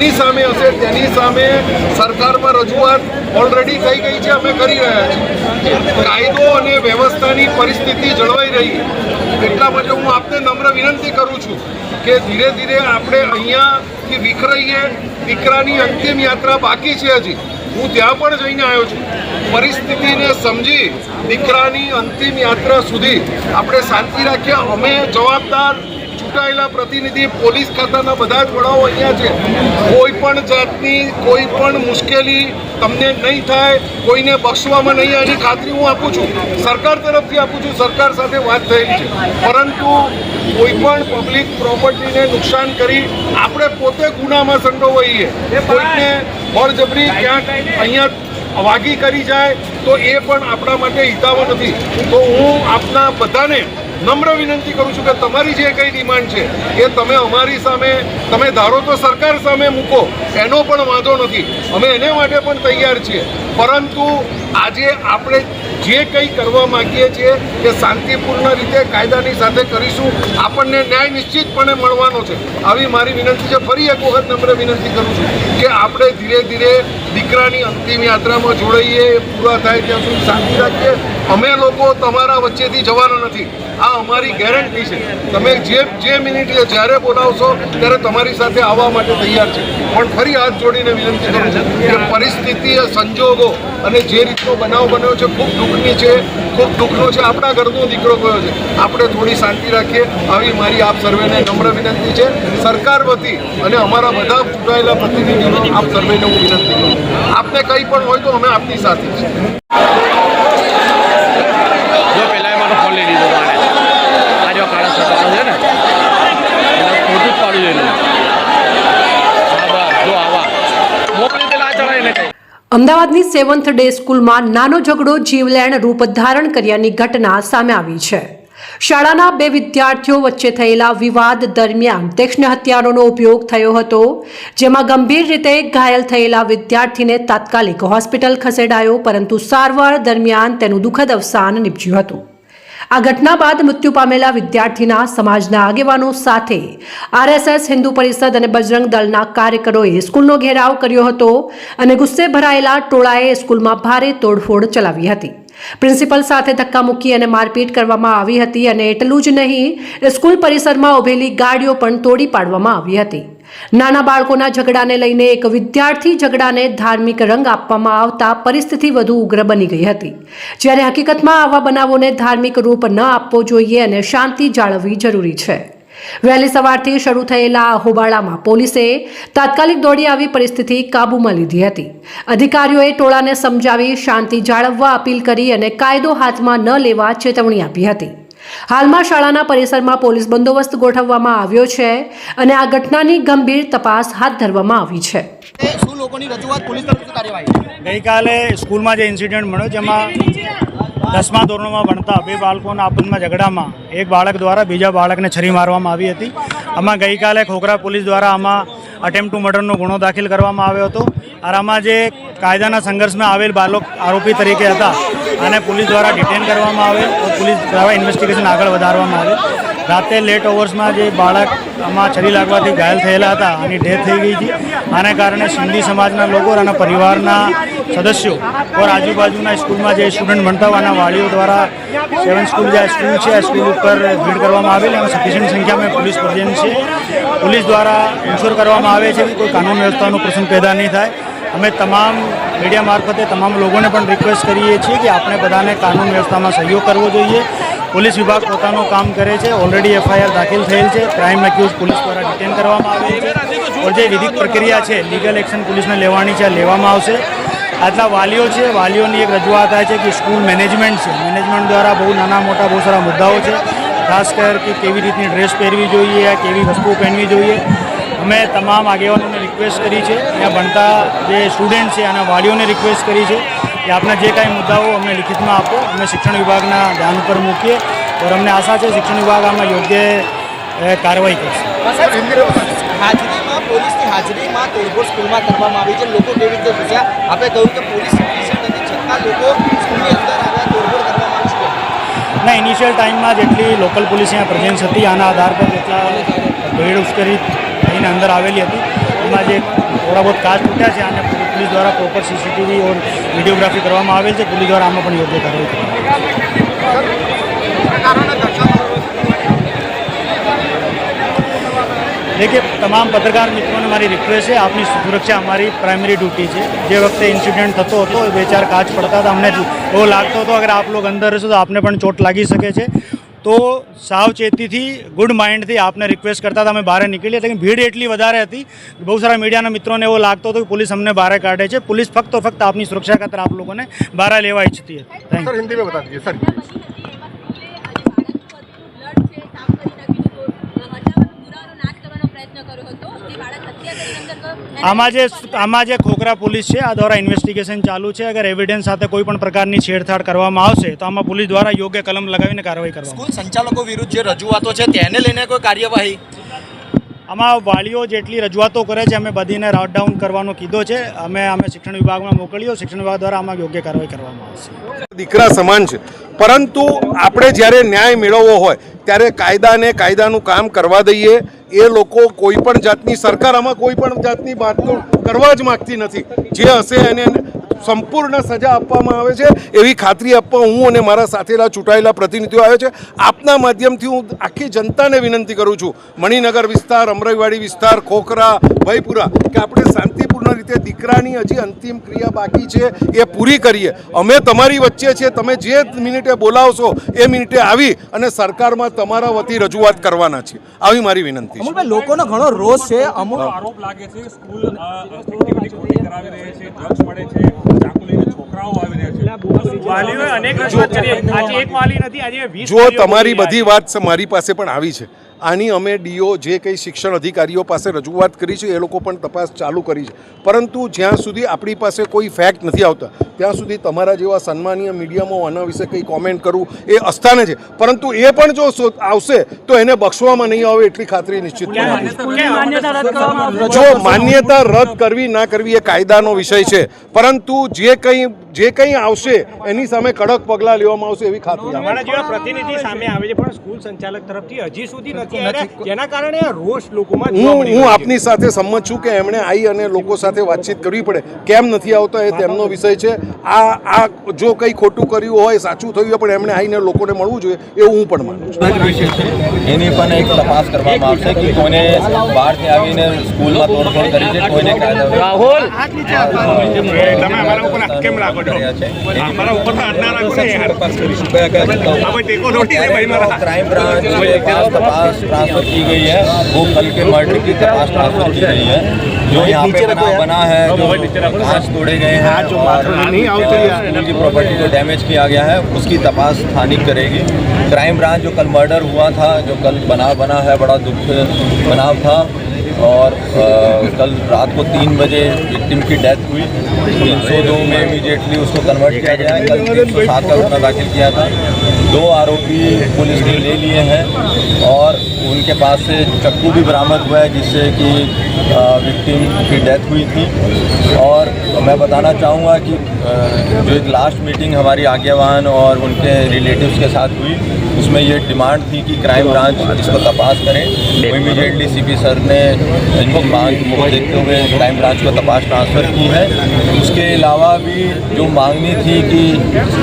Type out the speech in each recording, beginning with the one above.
તેની સામે હશે, તેની સામે સરકારમાં રજૂઆત ઓલરેડી થઈ ગઈ છે, અમે કરી રહ્યા છીએ. કાયદો અને વ્યવસ્થાની પરિસ્થિતિ જળવાઈ રહી. એટલા માટે હું આપને નમ્ર વિનંતી કરું છું કે ધીરે ધીરે આપણે અહીંયાથી વિખરાઈએ. દીકરાની અંતિમ યાત્રા બાકી છે હજી. હું ત્યાં પણ જઈને આવ્યો છું. પરિસ્થિતિને સમજી દીકરાની અંતિમ યાત્રા સુધી આપણે શાંતિ રાખીએ. અમે જવાબદાર ચૂંટાયેલા પ્રતિનિધિ પોલીસ ખાતાના બધા જ વડાઓ અહીંયા છે. કોઈ પણ જાતની કોઈ પણ મુશ્કેલી તમને નહીં થાય કોઈને બક્ષવામાં નહીં એની ખાતરી હું આપું છું. સરકાર તરફથી આપું છું સરકાર સાથે વાત થયેલી છે. પરંતુ કોઈ પણ પબ્લિક પ્રોપર્ટીને નુકસાન કરી આપણે પોતે ગુનામાં સંડોવાઈએ. કોઈને બળજબરી ક્યાંક અહીંયા વાગી કરી જાય તો એ પણ આપણા માટે હિતાવ નથી. તો હું આપના બધાને નમ્ર વિનંતી કરું છું કે તમારી જે કંઈ ડિમાન્ડ છે, એ તમે અમારી સામે, તમે ધારો તો સરકાર સામે મૂકો, એનો પણ વાંધો નથી. અમે એને માટે પણ તૈયાર છીએ. પરંતુ આજે આપણે જે કંઈ કરવા માંગીએ છીએ, એ શાંતિપૂર્ણ રીતે કાયદાની સાથે કરીશું. આપણને ન્યાય નિશ્ચિતપણે મળવાનો છે. આવી મારી વિનંતી છે. ફરી એક વખત નમ્ર વિનંતી કરું છું કે આપણે ધીરે ધીરે દીકરાની અંતિમ યાત્રામાં જોડાઈએ પૂરા થાય ત્યાં સુધી શાંતિ રાખીએ. અમે લોકો તમારા વચ્ચેથી જવાના નથી. આ અમારી ગેરંટી છે. તમે જે જે મિનિટે જ્યારે બોલાવશો, ત્યારે તમારી સાથે આવવા માટે તૈયાર છે. પણ ફરી હાથ જોડીને વિનંતી કરું છું કે પરિસ્થિતિ, સંજોગો અને જે રીતનો બનાવ બન્યો છે, ખૂબ દુઃખની છે. ખૂબ દુઃખનો છે. આપણા ઘરનો દીકરો ગયો છે? આપણે થોડી શાંતિ રાખીએ. આવી મારી આપ સર્વેને નમ્ર વિનંતી છે. સરકાર વતી અને અમારા બધા ચૂંટાયેલા પ્રતિનિધિઓ આપ સર્વેને હું વિનંતી કરું આપને કંઈ પણ હોય તો અમે આપની સાથે છીએ જો પહેલાં એ મારો ફોન લઈ લીધો હતો આને આ જો કાળા શર્ટવાળો છે ને એને ખોટું જ પાડ્યું એનું હા બસ જો આવા મોકલી પેલા આ ચડાવીને કંઈ અમદાવાદની સેવન્થ ડે સ્કૂલમાં નાનો ઝઘડો જીવલેણ રૂપ ધારણ કર્યાની ઘટના સામે આવી છે. શાળાના બે વિદ્યાર્થીઓ વચ્ચે થયેલા વિવાદ દરમિયાન તીક્ષ્ણ હથિયારોનો ઉપયોગ થયો હતો, જેમાં ગંભીર રીતે ઘાયલ થયેલા વિદ્યાર્થીને તાત્કાલિક હોસ્પિટલ ખસેડાયો, પરંતુ સારવાર દરમિયાન તેનું દુઃખદ અવસાન નીપજ્યું હતું. આ ઘટના બાદ મૃત્યુ પામેલા વિદ્યાર્થીના સમાજના આગેવાનો સાથે આરએસએસ, હિન્દુ પરિષદ અને બજરંગ દળના કાર્યકરોએ સ્કૂલનો ઘેરાવ કર્યો હતો અને ગુસ્સે ભરાયેલા ટોળાએ સ્કૂલમાં ભારે તોડફોડ ચલાવી હતી. પ્રિન્સિપલ સાથે ધક્કામુક્કી અને મારપીટ કરવામાં આવી હતી અને એટલું જ નહીં, સ્કૂલ પરિસરમાં ઉભેલી ગાડીઓ પણ તોડી પાડવામાં આવી હતી. નાના બાળકોના ઝઘડાને લઈને એક વિદ્યાર્થી ઝઘડાને ધાર્મિક રંગ આપવામાં આવતા પરિસ્થિતિ વધુ ઉગ્ર બની ગઈ હતી. જ્યારે હકીકતમાં આવા બનાવોને ધાર્મિક રૂપ ન આપવો જોઈએ અને શાંતિ જાળવવી જરૂરી છે. વહેલી સવારથી શરૂ થયેલા આ હોબાળામાં પોલીસે તાત્કાલિક દોડી આવી પરિસ્થિતિ કાબૂમાં લીધી હતી. અધિકારીઓએ ટોળાને સમજાવી શાંતિ જાળવવા અપીલ કરી અને કાયદો હાથમાં ન લેવા ચેતવણી આપી હતી. હાલમાં શાળાના પરિસરમાં પોલીસ બંદોબસ્ત ગોઠવવામાં આવ્યો છે અને આ ઘટનાની ગંભીર તપાસ હાથ ધરવામાં આવી છે. એ શું લોકોની રજૂઆત પોલીસ તરફથી કાર્યવાહી ગઈકાલે સ્કૂલમાં જે ઇન્સિડન્ટ મળ્યો જેમાં દસમા ધોરણમાં ભણતા બે બાળકોના આપસમાં ઝઘડામાં એક બાળક દ્વારા બીજા બાળકને છરી મારવામાં આવી હતી. આમાં ગઈકાલે ખોખરા પોલીસ દ્વારા આમાં અટેમ્પ ટુ મર્ડરનો ગુનો દાખલ કરવામાં આવ્યો હતો. અને આમાં જે કાયદાના સંઘર્ષમાં આવેલ બાળક આરોપી તરીકે હતા અને પોલીસ દ્વારા ડિટેન કરવામાં આવેલ તો પોલીસ દ્વારા ઇન્વેસ્ટિગેશન આગળ વધારવામાં આવે. રાતે લેટ ઓવર્સમાં જે બાળક આમાં છરી લાગવાથી ઘાયલ થયેલા હતા અને ડેથ થઈ ગઈ હતી. આને કારણે સિંધી સમાજના લોકો અને પરિવારના સદસ્યો ઓર આજુબાજુના સ્કૂલમાં જે સ્ટુડન્ટ ભણતા હોવાના વાળીઓ દ્વારા સેવન સ્કૂલ જે સ્કૂલ છે, આ સ્કૂલ ઉપર ભીડ કરવામાં આવેલી અને સફિશિયન્ટ સંખ્યામાં પોલીસ પ્રેઝન્ટ છે. પોલીસ દ્વારા ઇન્શ્યોર કરવામાં આવે છે કે કોઈ કાનૂન વ્યવસ્થાનો પ્રશ્ન પેદા નહીં થાય. અમે તમામ મીડિયા મારફતે તમામ લોકોને પણ રિક્વેસ્ટ કરીએ છીએ કે આપણે બધાને કાનૂન વ્યવસ્થામાં સહયોગ કરવો જોઈએ. પોલીસ વિભાગ પોતાનું કામ કરે છે. ઓલરેડી એફઆઈઆર દાખલ થયેલ છે. ક્રાઇમ એક્યુઝ પોલીસ દ્વારા ડિટેન કરવામાં આવે છે. જે વિધિક પ્રક્રિયા છે લીગલ એક્શન પોલીસને લેવાની છે લેવામાં આવશે. આટલા વાલીઓ છે, વાલીઓની એક રજૂઆત થાય છે કે સ્કૂલ મેનેજમેન્ટ છે. મેનેજમેન્ટ દ્વારા બહુ નાના મોટા બહુ સારા મુદ્દાઓ છે. ખાસ કર કે કેવી રીતની ડ્રેસ પહેરવી જોઈએ કેવી વસ્તુઓ પહેરવી જોઈએ. અમે તમામ આગેવાનોને રિક્વેસ્ટ કરી છે. ત્યાં ભણતા જે સ્ટુડન્ટ છે અને વાલીઓને રિક્વેસ્ટ કરી છે કે આપના જે કાંઈ મુદ્દાઓ અમને લિખિતમાં આપો. અમે શિક્ષણ વિભાગના ધ્યાન ઉપર મૂકીએ ઓર અમને આશા છે શિક્ષણ વિભાગ આમાં યોગ્ય કાર્યવાહી કરશે. પોલીસની હાજરીમાં તોડફોડ સ્કૂલમાં કરવામાં આવી છે. લોકો કેવી રીતે ઘૂસ્યા? આપણે કહ્યું કે પોલીસ નથી છતાં લોકો સ્કૂલની અંદર આવ્યા તોડફોડ કરવામાં આવી છે. ના ઇનિશિયલ ટાઈમમાં જેટલી લોકલ પોલીસ અહીંયા પ્રેઝન્સ હતી આના આધાર પર જેટલા ભીડ ઉશ્કેરી થઈને અંદર આવેલી હતી રોડમાં જે થોડા બહુ કાચ તૂટ્યા છે અને પોલીસ દ્વારા પ્રોપર સીસીટીવી ઓર વિડીયોગ્રાફી કરવામાં આવેલ છે. પોલીસ દ્વારા આમાં પણ યોગ્ય કાર્યવાહી દેખીએ, તમામ પત્રકાર મિત્રોને મારી રિક્વેસ્ટ છે, આપની સુરક્ષા અમારી પ્રાઇમરી ડ્યુટી છે. જે વખતે ઇન્સિડન્ટ થતો હતો, બે ચાર કાચ પડતા હતા, અમને એવો લાગતો હતો. અગર આપ લોકો અંદર હશો તો આપને પણ ચોટ લાગી શકે છે. તો સાવચેતીથી ગુડ માઇન્ડથી આપને રિક્વેસ્ટ કરતા હતા. અમે બહાર નીકળીએ લેકિન ભીડ એટલી વધારે હતી બહુ સારા મીડિયાના મિત્રોને એવો લાગતો હતો કે પોલીસ અમને બહાર કાઢે છે. પોલીસ ફક્ત ફક્ત આપની સુરક્ષા ખાતર આપ લોકોને બહાર લેવા ઈચ્છતી હતી. થેન્ક હિન્દી મેં બતા દીજીએ સર આમાં જે આમાં જે ખોખરા પોલીસ છે આ દ્વારા ઇન્વેસ્ટિગેશન ચાલુ છે. અગર એવિડન્સ સાથે કોઈ પણ પ્રકારની છેડછાડ કરવામાં આવશે તો આમાં પોલીસ દ્વારા યોગ્ય કલમ લગાવીને કાર્યવાહી કરવામાં સ્કૂલ સંચાલકો વિરુદ્ધ જે રજૂઆતો છે તેને લઈને કોઈ કાર્યવાહી? આમાં વાલીઓ જેટલી રજૂઆતો કરે છે અમે બધીને રાઉટ ડાઉન કરવાનો કીધો છે. અમે અમે શિક્ષણ વિભાગમાં મોકલ્યો. શિક્ષણ વિભાગ દ્વારા આમાં યોગ્ય કાર્યવાહી કરવામાં આવશે. દીકરા સમાન છે. પરંતુ આપણે જ્યારે ન્યાય મેળવવો હોય ત્યારે કાયદાને કાયદાનું કામ કરવા દઈએ. એ લોકો કોઈ પણ જાતની સરકાર આમાં કોઈ પણ જાતની બાતનું કરવા જ માગતી નથી. જે હશે એને સંપૂર્ણ સજા આપવામાં આવે છે, એવી ખાતરી આપવા હું અને મારા સાથેના ચૂંટાયેલા પ્રતિનિધિઓ આવે છે. આપના માધ્યમથી હું આખી જનતાને વિનંતી કરું છું. મણિનગર વિસ્તાર અમરાઈવાડી વિસ્તાર, ખોખરા ભયપુરા કે આપણે શાંતિપૂર્ણ રીતે દીકરાની હજી અંતિમ ક્રિયા બાકી છે એ પૂરી કરીએ. અમે તમારી વચ્ચે છે તમે જે મિનિટે બોલાવશો એ મિનિટે આવી અને સરકારમાં તમારા વતી રજૂઆત કરવાના છીએ. આવી મારી વિનંતી છે. લોકોનો ઘણો રોષ છે અમુક આરોપ લાગે છે સ્કૂલ કરાવી રહી છે ડ્રગ્સ મળે છે ચાકુ લઈને છોકરાઓ આવી રહ્યા છે. વાલીઓએ અનેક રજૂઆત કરી. આજે એક વાલી નથી આજે વીસ જો તમારી બધી વાત મારી પાસે પણ આવી છે. આની અમે ડીઓ જે કંઈ શિક્ષણ અધિકારીઓ પાસે રજૂઆત કરી છે એ લોકો પણ તપાસ ચાલુ કરી છે. પરંતુ જ્યાં સુધી આપણી પાસે કોઈ ફેક્ટ નથી આવતા ત્યાં સુધી તમારા જેવા સન્માનીય મીડિયામાં આના વિશે કંઈ કોમેન્ટ કરવું એ અસ્થાને છે. પરંતુ એ પણ જો આવશે તો એને બક્ષવામાં નહીં આવે એટલી ખાતરી નિશ્ચિત જો માન્યતા રદ કરવી ના કરવી એ કાયદાનો વિષય છે પરંતુ જે કંઈ જે કંઈ આવશે એની સામે કડક પગલાં લેવામાં આવશે એવી ખાતરી. અમારા જેવા પ્રતિનિધિ સામે આવે છે પણ સ્કૂલ સંચાલક તરફથી હજી સુધી નથી જેના કારણે રોષ લોકોમાં હું હું આપની સાથે સંમત છું કે એમણે આવી અને લોકો સાથે વાતચીત કરવી પડે. કેમ નથી આવતા એ તેમનો વિષય છે. આ આ જો કંઈ ખોટું કર્યું હોય સાચું થયું હોય પણ એમણે આવીને લોકોને મળવું જોઈએ એવું હું પણ માનું છું. એની પણ એક તપાસ કરવામાં આવશે કે કોને બહારથી આવીને સ્કૂલમાં તોડફોડ કરી છે કોઈને કાયદા રાહુલ! તમે અમારા ઉપર કેમ રાખો છો કર્યા છે અમારા ઉપર તો હાથ ના રાખો ને યાર આ ભાઈ ટેકો થોડી છે ભાઈ મારા क्राइम ब्रांच के पास तपास ट्रांसफर की गई है वो कल के मर्डर की तपास ट्रांसफर की गई है जो यहाँ पे बना बना है जो कांच तोड़े गए हैं और स्कूल की प्रॉपर्टी को डैमेज किया गया है उसकी तपास स्थानिक करेगी क्राइम ब्रांच जो कल मर्डर हुआ था जो कल बना बना है बड़ा दुख बनाव था और अ, कल रात को तीन बजे विक्टिम की डेथ हुई। तीन सौ दो में इमीडिएटली उसको कन्वर्ट किया गया। कल तीन सौ सात का गुना दाखिल किया था। दो आरोपी पुलिस ने ले लिए हैं और उनके पास से चक्कू भी बरामद हुआ है जिससे कि विक्टिम की डेथ हुई थी। और मैं बताना चाहूँगा कि जो एक लास्ट मीटिंग हमारी आज्ञावान और उनके रिलेटिव्स के साथ हुई उसमें ये डिमांड थी कि क्राइम ब्रांच इसको तपास करें तो सी पी सर ने इनको मांग को देखते हुए क्राइम ब्रांच को तपास ट्रांसफ़र की है। उसके अलावा भी जो मांगनी थी कि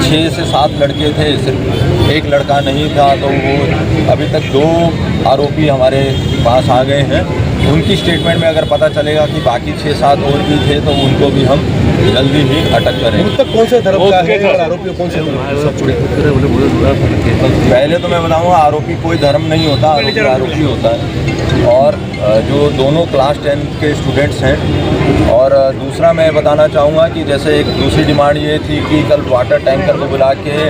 छः से सात लड़के थे, सिर्फ़ एक लड़का नहीं था तो वो अभी तक दो आरोपी हमारे पास आ गए हैं। उनकी स्टेटमेंट में अगर पता चलेगा कि बाकी छः सात और भी थे तो उनको भी हम जल्दी ही अटक करेंगे कौन से धर्म का है? और आरोपी कौन से पहले तो मैं बताऊँगा आरोपी कोई धर्म नहीं होता आरोपी आरोपी होता है। और जो दोनों क्लास टेन के स्टूडेंट्स हैं। और दूसरा मैं बताना चाहूँगा कि जैसे एक दूसरी डिमांड ये थी कि कल वाटर टैंकर को बुला के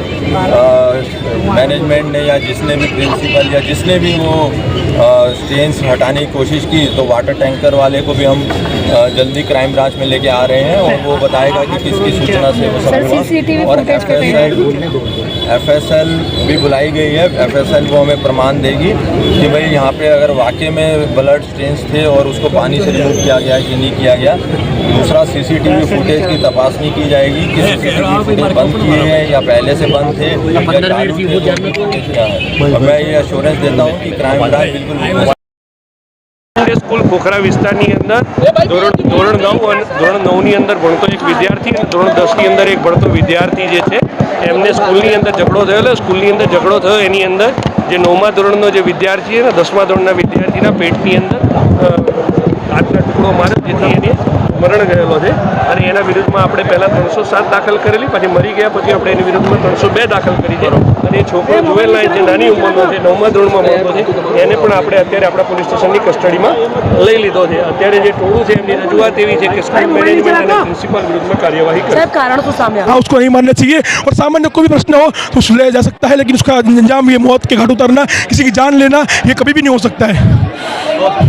मैनेजमेंट ने या जिसने भी प्रिंसिपल या जिसने भी वो स्टेन्स हटाने की कोशिश की तो वाटर टैंकर वाले को भी हम जल्दी क्राइम ब्रांच में लेके आ रहे हैं और वो बताएगा कि किसकी सूचना से वो सब और एफ़ एस एल भी बुलाई गई है। एफ़ एस एल वो हमें प्रमाण देगी कि भाई यहाँ पे अगर वाकई में ब्लड स्टेन्स थे और उसको पानी से रिमूव किया गया कि नहीं किया गया दूसरा सीसीटीवी फुटेज की तपासनी की जाएगी कि सीसीटीवी फुटेज बंद किए हैं या पहले से बंद थे या चालू थे क्या है। और मैं ये अश्योरेंस देता हूँ कि क्राइम ब्रांच बिल्कुल પોખરા વિસ્તારની અંદર ધોરણ ધોરણ નવ અને ધોરણ નવની અંદર ભણતો એક વિદ્યાર્થી ધોરણ દસની અંદર એક ભણતો વિદ્યાર્થી જે છે એમને સ્કૂલની અંદર ઝઘડો થયેલો સ્કૂલની અંદર ઝઘડો થયો. એની અંદર જે નવમા ધોરણનો જે વિદ્યાર્થી છે ને દસમા ધોરણના વિદ્યાર્થીના પેટની અંદર અ, હાથના ટુકડો મારે જેથી એને મરણ ગયેલો છે અને એના વિરુદ્ધમાં આપણે પહેલાં ત્રણસો સાત દાખલ કરેલી પછી મરી ગયા પછી આપણે એની વિરુદ્ધમાં ત્રણસો બે દાખલ કરી છે અને એ છોકરો જુવેલ નાઇટ જે નાની ઉંમરનો છે નવમા ધોરણમાં ભણતો છે એને પણ આપણે અત્યારે આપણા પોલીસ સ્ટેશનની કસ્ટડીમાં લઈ લીધો છે અત્યારે જે ટોળું છે એમની રજૂઆત એવી છે કે સ્કૂલ મેનેજમેન્ટ અને પ્રિન્સિપાલ વિરુદ્ધમાં કાર્યવાહી કરે हाँ उसको नहीं मारना चाहिए और सामान्य कोई भी प्रश्न हो तो सुलझाया जा सकता है लेकिन उसका अंजाम ये मौत के घाट उतरना किसी की जान लेना ये कभी भी नहीं हो सकता है